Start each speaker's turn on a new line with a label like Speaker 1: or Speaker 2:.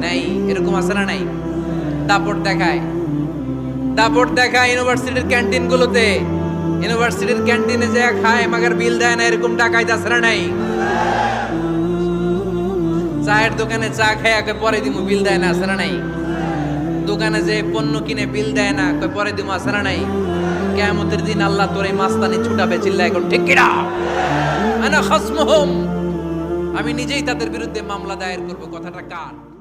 Speaker 1: নাই, এরকম আছে না নাই? দাপট দেখায়। দাপট দেখায় ইউনিভার্সিটির ক্যান্টিনগুলোতে। ইউনিভার্সিটির ক্যান্টিনে যে খায়, মাগার বিল দেয় না, এরকম টাকায় তাছাড়া নাই? চায়ের দোকানে চা খায় আগে পরে দিমু, বিল দেয় না আসরা নাই? দোকানে যে পণ্য কিনে, বিল দেয় না কই পরে দিমু আসরা নাই? কিয়ামতের দিন আল্লাহ তোর এই মাস্তানি ছুটাবে চিল্লা এখন, ঠিক কিনা? আনা খাসমুহুম। আমি নিজেই তাদের বিরুদ্ধে মামলা দায়ের করব, কথাটা কার?